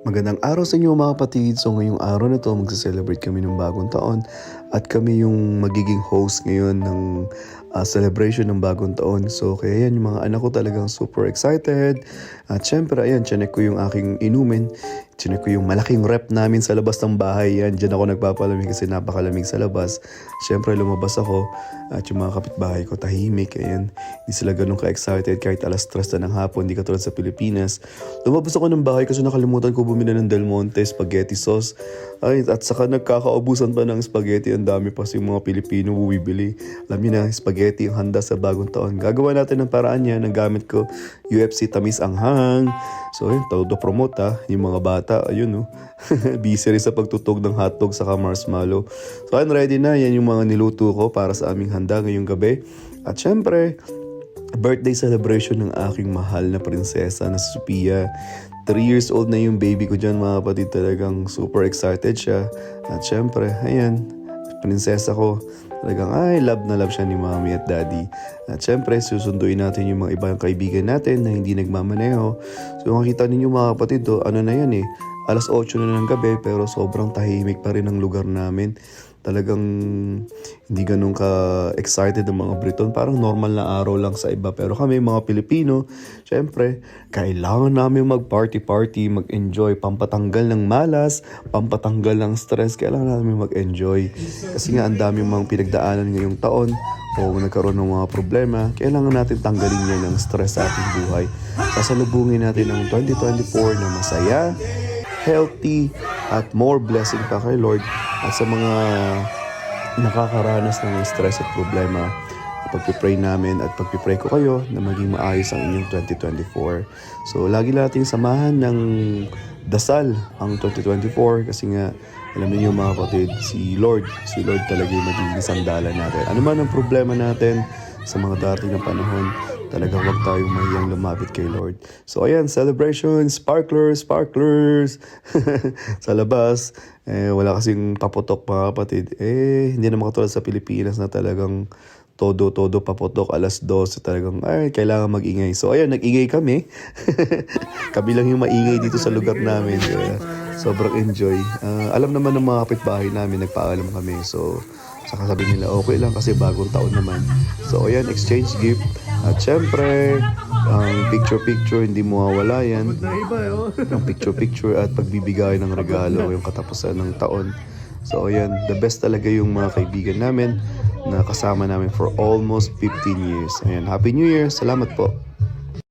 Magandang araw sa inyo mga kapatid. So ngayong araw na to magse-celebrate kami ng bagong taon at kami yung magiging host ngayon ng ah, celebration ng bagong taon. So kaya yan yung mga anak ko talagang super excited. At syempre ayan, chinek ko yung aking inumin. Chinek ko yung malaking rep namin sa labas ng bahay. Yan, dyan ako nagpapalamig kasi napakalamig sa labas. Syempre lumabas ako at yung mga kapitbahay ko tahimik. Ayan, hindi sila ganun ka-excited kahit alas 3 na ng hapon. Hindi katulad sa Pilipinas. Lumabas ako ng bahay kasi nakalimutan ko bumili ng Del Monte spaghetti sauce. Ay, at saka nagkakaubusan pa ng spaghetti. Ang dami pa yung mga Pilipino bumibili. Alam niyo na, spaghetti yung handa sa bagong taon. Gagawa natin ng paraan yan. Ang gamit ko, UFC Tamis Anghang. So, yun, todo promote ha. Yung mga bata, ayun no. Busy rin sa pagtutog ng hotdog sa marshmallow. So, ayun, ready na. Yan yung mga niluto ko para sa aming handa ngayong gabi. At syempre, birthday celebration ng aking mahal na prinsesa na si Sophia. 3 years old na yung baby ko dyan mga kapatid talagang super excited siya. At syempre, ayan, prinsesa ko. Talagang ay, love na love siya ni mommy at daddy. At syempre, susunduin natin yung mga ibang kaibigan natin na hindi nagmamaneho. So makita ninyo mga kapatid, oh, ano na yan eh, alas 8 na ng gabi pero sobrang tahimik pa rin ang lugar namin. Talagang hindi ganun ka-excited ang mga Briton. Parang normal na araw lang sa iba. Pero kami mga Pilipino, syempre, kailangan namin mag-party-party, mag-enjoy, pampatanggal ng malas, pampatanggal ng stress. Kailangan namin mag-enjoy. Kasi nga ang daming mga pinagdaanan ngayong taon o nagkaroon ng mga problema, kailangan natin tanggalin yan ng stress sa ating buhay. Sasalubungin natin ang 2024 na masaya, healthy, at more blessing pa kay Lord at sa mga nakakaranas ng stress at problema pagpipray namin at pagpipray ko kayo na maging maayos ang inyong 2024. So, lagi nating samahan ng dasal ang 2024 kasi nga, alam niyo mga kapatid, si Lord, si Lord talaga yung magiging sandalan natin. Ano man ang problema natin sa mga darating na panahon, talaga wag tayong mahiyang lumapit kay Lord. So ayan, celebration, sparklers, sparklers. sa labas, eh, wala kasing paputok mga kapatid. Eh, hindi na makatulad sa Pilipinas na talagang todo-todo paputok alas 12 talagang ay kailangan mag-ingay. So ayan, nag-ingay kami. kami lang yung maingay dito sa lugar namin. Kaya sobrang enjoy. Ah, alam naman ng mga kapitbahay namin, nagpaalam kami. So saka sabi nila okay lang kasi bagong taon naman. So ayan, exchange gift. At syempre, ang picture-picture, hindi mawawala yan. Ang picture-picture at pagbibigay ng regalo, yung katapusan ng taon. So ayan, the best talaga yung mga kaibigan namin na kasama namin for almost 15 years. Ayan, Happy New Year! Salamat po!